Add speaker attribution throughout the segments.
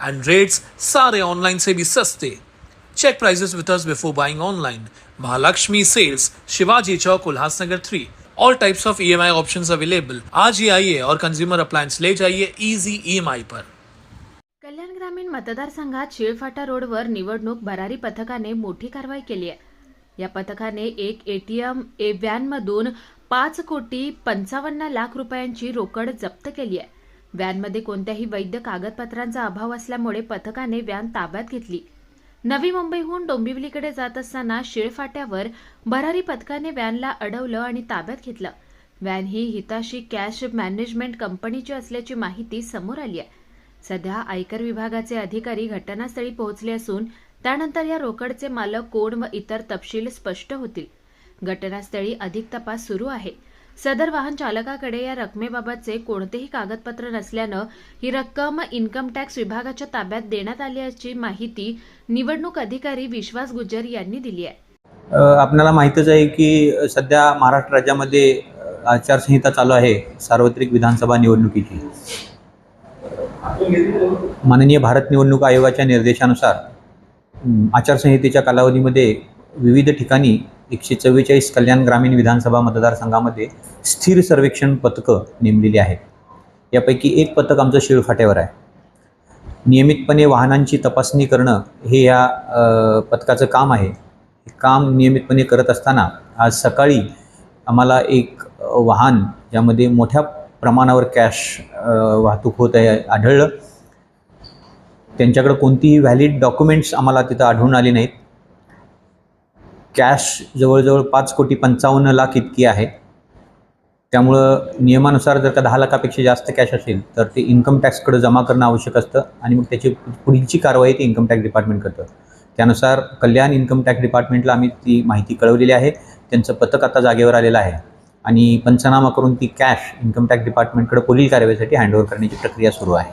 Speaker 1: and rates sare online se bhi saste check prices with us before buying online mahalakshmi sales shivaji chowk ulhasnagar 3 all types of emi options available आज ही आइए और consumer appliance ले जाइए easy EMI पर
Speaker 2: कल्याण ग्रामीण मतदारसंघात शिळफाटा रोडवर निवडणूक भरारी पथकाने मोठी कारवाई केली आहे या पथकाने एक एटीएम ए व्हॅनमधून पाच कोटी पंचावन्न लाख रुपयांची रोकड जप्त केली आहे व्हॅनमध्ये कोणत्याही वैध कागदपत्रांचा अभाव असल्यामुळे पथकाने व्हॅन ताब्यात घेतली. नवी मुंबईहून डोंबिवलीकडे जात असताना शिळफाट्यावर भरारी पथकाने व्हॅनला अडवलं आणि ताब्यात घेतलं. व्हॅन ही हिताशी कॅश मॅनेजमेंट कंपनीची असल्याची माहिती समोर आली आहे. सध्या आयकर विभागाचे अधिकारी घटनास्थळी पोहोचले असून त्यानंतर या रोकडचे मालक कोण व इतर तपशील स्पष्ट होतील. घटनास्थळी अधिक तपास सुरू आहे. सदर वाहन चालकाकडे या रकमेबाबतचे कोणतेही कागदपत्र नसल्यानं ही रक्कम इन्कम टॅक्स विभागाच्या ताब्यात देण्यात आल्याची माहिती निवडणूक अधिकारी विश्वास गुज्जर यांनी दिली आहे.
Speaker 3: आपल्याला माहितच आहे की सध्या महाराष्ट्र राज्यामध्ये आचारसंहिता चालू आहे सार्वत्रिक विधानसभा निवडणुकीची. माननीय भारत निवडणूक आयोगाच्या निर्देशानुसार आचारसंहितेच्या कालावधीमध्ये विविध ठिकाणी एकशे चव्वेचाळीस कल्याण ग्रामीण विधानसभा मतदारसंघामध्ये स्थिर सर्वेक्षण पथकं नेमलेली आहेत. यापैकी एक पथक आमचं शिळफाट्यावर आहे. नियमितपणे वाहनांची तपासणी करणं हे या पथकाचं काम आहे. हे काम नियमितपणे करत असताना आज सकाळी आम्हाला एक वाहन ज्यामध्ये मोठ्या प्रमाणावर कॅश वाहतूक होत आहे आढळलं. त्यांच्याकडं कोणतीही व्हॅलिड डॉक्युमेंट्स आम्हाला तिथं आढळून आली नाहीत. कॅश जवळजवळ पाच कोटी पंचावन्न लाख इतकी आहे. त्यामुळं नियमानुसार जर का दहा लाखापेक्षा जास्त कॅश असेल तर ते इन्कम टॅक्सकडे जमा करणं आवश्यक असतं आणि मग त्याची पुढीलची कारवाई ते इन्कम टॅक्स डिपार्टमेंट करतं. त्यानुसार कल्याण इन्कम टॅक्स डिपार्टमेंटला आम्ही ती माहिती कळवलेली आहे. त्यांचं पथक आता जागेवर आलेलं आहे आणि पंचनामा करून ती कॅश इन्कम टॅक्स डिपार्टमेंटकडे पुढील कारवाईसाठी हँडओव्हर करण्याची प्रक्रिया सुरू आहे.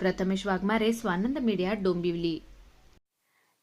Speaker 2: प्रथमेश वाघमारे स्वानंद मीडिया डोंबिवली.